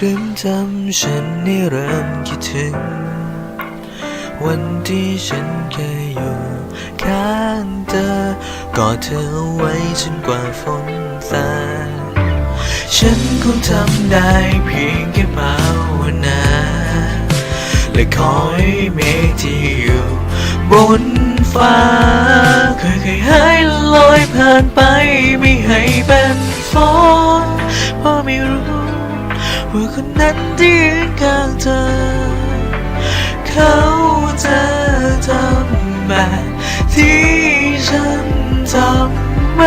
ครึ้มทำฉันนี่เริ่มคิดถึง วันที่ฉันเคยอยู่ข้างเธอกอดเธอเอาไว้จนกว่าฝนซาฉันคงทำได้เพียงแค่ภาวนาและขอให้เมฆที่อยู่บนฟ้าค่อยๆหายละลอยผ่านไปไม่ให้ ว่าคนนั้นที่ยืนข้างเธอ เขาจะทำแบบที่ฉันทำไหม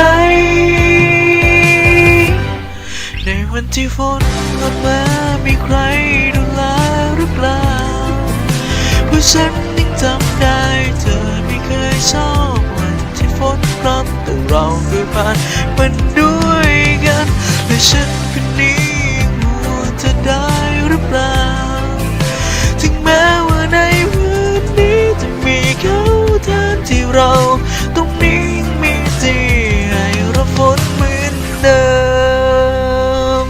ในวันที่ฝนตกมามีใครดูแลหรือเปล่าเพราะฉันยังจำได้เธอไม่เคยชอบวันที่ฝนพรำแต่เราเคยผ่านมันด เราตรงนี้ยังมีที่ให้เราฝนเหมือนเดิม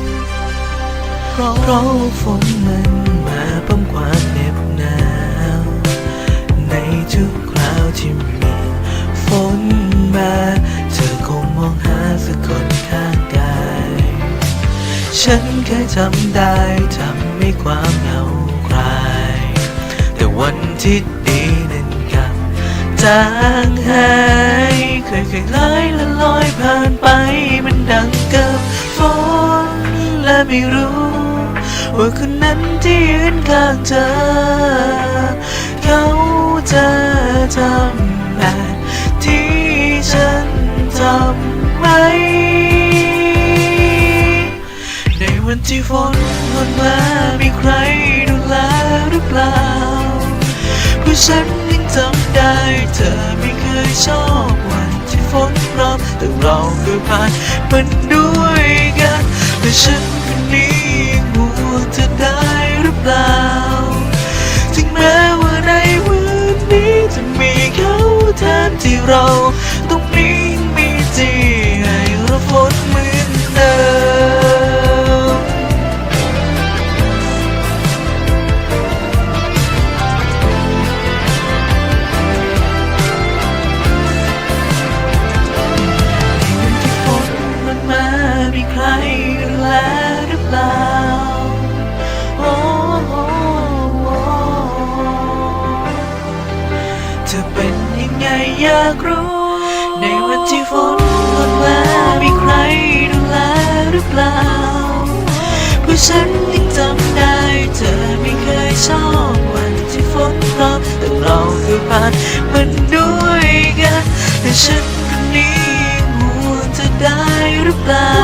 เพราะเราฝนมันมาพร้อมความเหน็บหนาวในทุกคราวที่มีฝนมา เธอคงมองหาสักคนข้างกายฉันเคยทำได้ทำให้ความเหงาคลาย แต่วันที่ จางหายเคยเคยๆลอยละลอยผ่านไปมันดังกับฝนและไม่รู้ว่าคนนั้นที่ยืนข้างเธอ เขาจะทำแบบที่ฉันทำไหมในวันที่ฝนหล่นมามีใครดูแลหรือเปล่าเพราะฉันยัง จำได้เธอไม่เคยชอบวันที่ฝนพรำแต่เราเคยผ่านมันด้วยกันและฉันคนนี้หัวเธอได้หรือเปล่า ถึงแม้ว่าในวันนี้จะมีเขาแทนที่เรา ในวันที่ฝนหล่นมามีใครดูแลหรือเปล่าเพราะฉันยังจำได้เธอไม่เคยชอบวันที่ฝนพรำแต่เราเคยผ่านมันด้วยกันแต่ฉันคนนี้ห่วงเธอได้หรือเปล่า